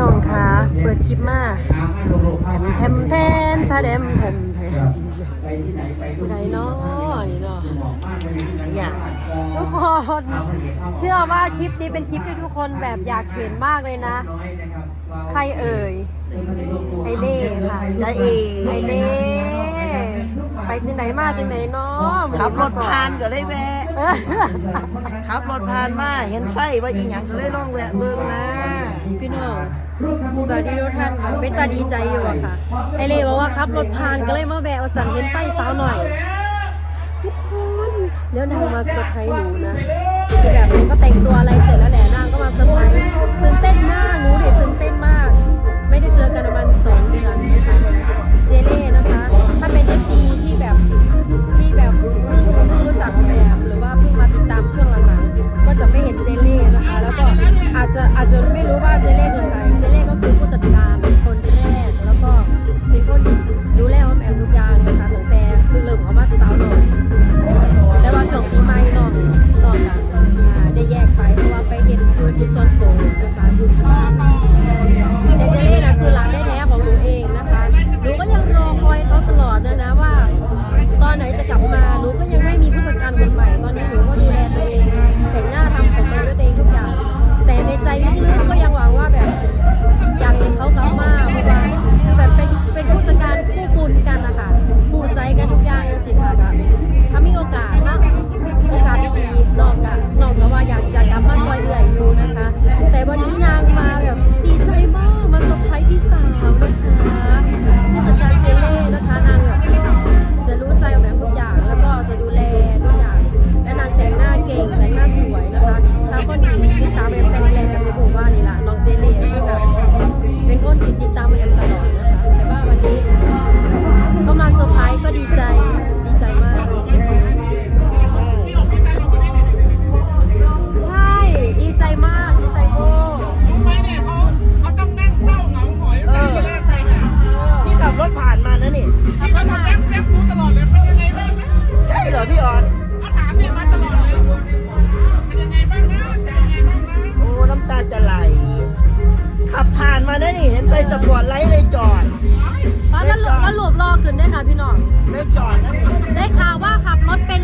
น้องคะเปิดคลิปมาแถมแทนถ้าเดมแถมแทนผู้ใดเนาะนี่เนาะอยากทุกคนเชื่อว่าคลิปนี้เป็นคลิปที่ทุกคนแบบอยากเห็นมากเลยนะ ใครเอ่ยไอเล่ค่ะจ้าเอไอเล่ไปจังไหนมาจังไหนเนาะขับรถผ่านก็เลยแวะขับรถผ่านมาเห็นไฟว่าอีหยังก็เลยลองแวะเบิ่งนะ พี่น้องสวัสดีทุกท่านค่ะเป็นตาดีใจอยู่อะค่ะไอเล่บอกว่าครับรถผ่านก็เลยมาแวะเอาสั่งเห็นป้ายสาวหน่อยทุกคนเดี๋ยวนางมาเซอร์ไพรส์หนูนะแบบหนูก็แต่งตัวอะไรเสร็จแล้วแหละนางก็มาเซอร์ไพรส์ตื่นเต้นมากหนูเด็ตื่นเต้น ขึ้นได้ค่ะพี่น้อง ได้จอดได้ข่าวว่าขับรถเป็น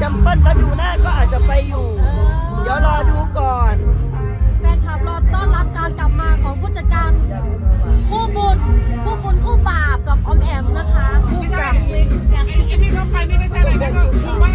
แซมเปิลแล้วดูหน้าก็อาจจะไปอยู่ เดี๋ยวรอดูก่อน แฟนคลับรอต้อนรับการกลับมาของผู้จัดการ คู่บุญคู่บุญคู่บาปกับอมแอมนะคะ คู่กรรม ไอ้ที่เข้าไปนี่ไม่ใช่อะไรนะก็คือว่า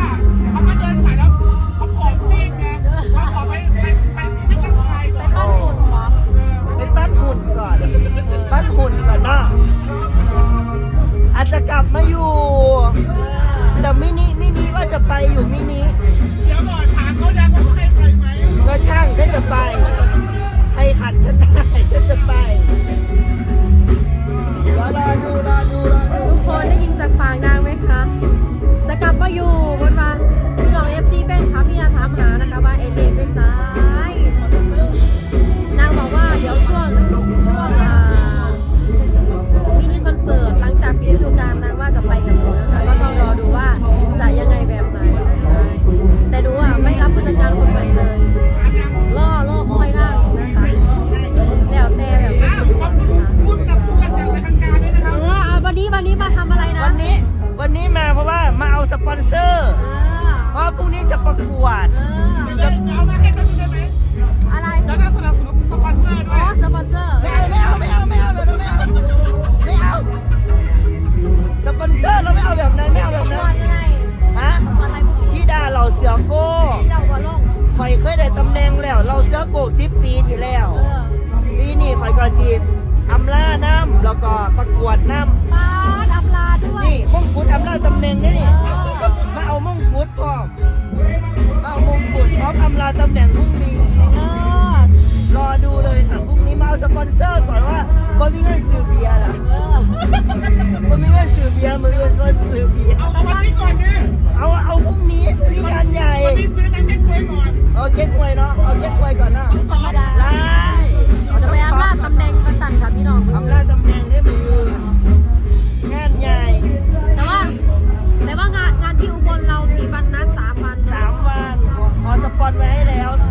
จะเอามาให้มันได้ไหมอะไรแล้วก็สนับสนุนสปอนเซอร์ด้อ๋วอยสปอนเซอร์ไม่เอาไม่เอาไม่เอาไม่เอาแบบนั้นไม่เอาไม่เอาสปอนเซอร์เราไม่เอาแบบนั้นไม่เอาแบบบนั้อนลอะไรฮะบอลอะไรพวกนี้ที่ด่าเราเสือโก้เจ้าบอลโลกข่อยเคยได้ตำแหน่งแล้ว เราเสือโก้สิบปีที่แล้ว เออปีนี้ข่อยก็สิอำลาน้ำแล้วก็ประกวดน้ำปาดอับลาด้วย นี่มงกุฎอำลาตำแหน่งนี่นี่เออ มาเอามงกุฎพร้อม ตำแหน่งพรุ่งนี้เออรอดูเลยค่ะพรุ่งนี้มาเอาสปอนเซอร์ก่อนว่าบอมีเงินซื้อเบียร์ล่ะเออบอมีเงินซื้อเบียร์มือเงินก็ซื้อเบียร์เอาวันนี้ก่อนดิเอาเอาพรุ่งนี้พรุ่งนี้งานใหญ่วันนี้ซื้อน้ำแข็งไว้ก่อนเอาเก๊กไวยเนาะเอาเก๊กไวยก่อนเนาะธรรมดาไล่จะไปอำนาจตำแหน่งประสันค่ะพี่น้องอำนาจตำแหน่งได้มือง อขอสปอนไว้ให้แล้ว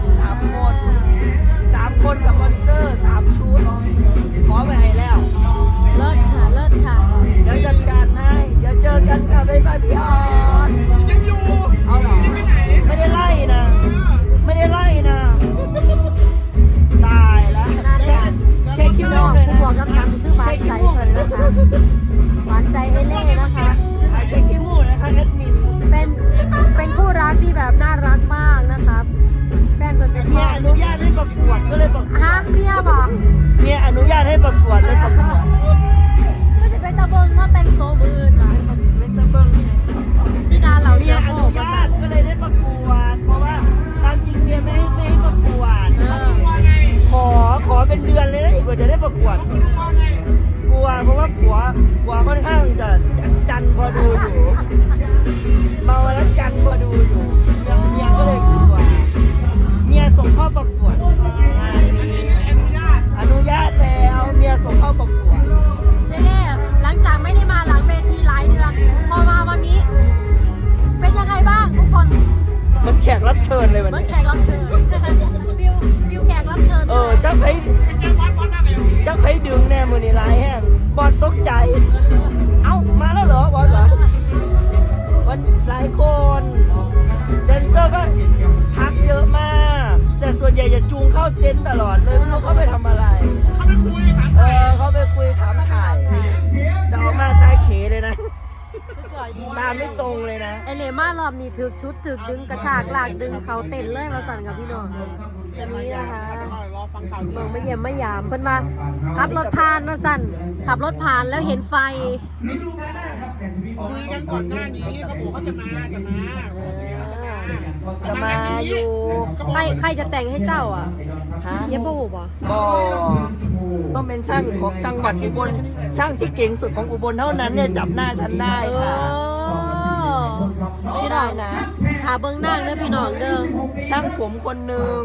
อนเลยนะอีกกว่าจะได้ประกวดว่าไงกลัวเพราะว่าผัวผัวค่อนข้างจะจัดจันพอดูอยู่เมาแล้วจันพอดูอยู่เมียเมียก็เลยกลัวเมียส่งเข้าประกวดงานนี้อนุญาตอนุญาตแล้วเมียส่งเข้าประกวดเจเล่หลังจากไม่ได้มาหลังเวทีหลายเดือนพอมาวันนี้ เป็นยังไงบ้างทุกคนเหมันแขกรับเชิญเลยวันเหมือนนี้แขกรับเชิญดิวดิวแขกรับเชิญเออเจ้าไผไป มาเลยเจ้าไผดึงแน่มือนี่ร้ายแห้งบอลตกใจ เอ้ามาแล้วเหรอบอลเหรอวันหลายคนแดนเซอร์ก็ทักเยอะมาก แต่ส่วนใหญ่จะจูงเข้าเต็นตลอดเลยไม่รู้เขาไปทำอะไร เขาไปคุยถามเออเขาไปคุยถามถ่ายจะเอามาตาเขเลยนะตาไม่ตรงเลยนะไอเลมารอบนี้ถึกชุดถึกดึงกระชากลากดึงเขาเต้นเลยมาสั่นกับพี่น้องอันนี้นะคะ ฟังข่าวน้องมาเยี่ยมมายามเพิ่นมาขับรถผ่านมาสั่นขับรถผ่านแล้วเห็นไฟคุยกันก่อนหน้านี้เขาบอกเขาจะมาจะมาเออจะมาอยู่ใครใครจะแต่งให้เจ้าอะฮะเยบบูบ่บอต้องเป็นช่างของจังหวัดอุบลช่างที่เก่งสุดของอุบลเท่านั้นเนี่ยจับหน้าฉันได้เอค่ะอไม่พี่น้ได้องนะ หาเบิ้งนางเด้อพี่น้องเด้อ ช่างผมคนหนึ่ง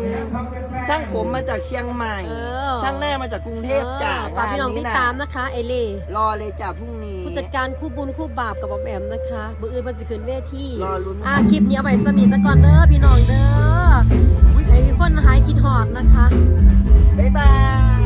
ช่างผมมาจากเชียงใหม่ เออ ช่างหน้ามาจากกรุงเทพจ้ะเออฝากพี่น้องติดตามนะคะ เอเล่รอเลยจ้ะพรุ่งนี้ ผู้จัดการคู่บุญคู่บาปกับบอมแอมนะคะเบอร์อื่นภาษีคืนเวทีรอลุ้น อ่าคลิปนี้เอาไปสมีสกอนเด้อพี่น้องเด้อให้มีคนหายคิดหอดนะคะ บ๊ายบาย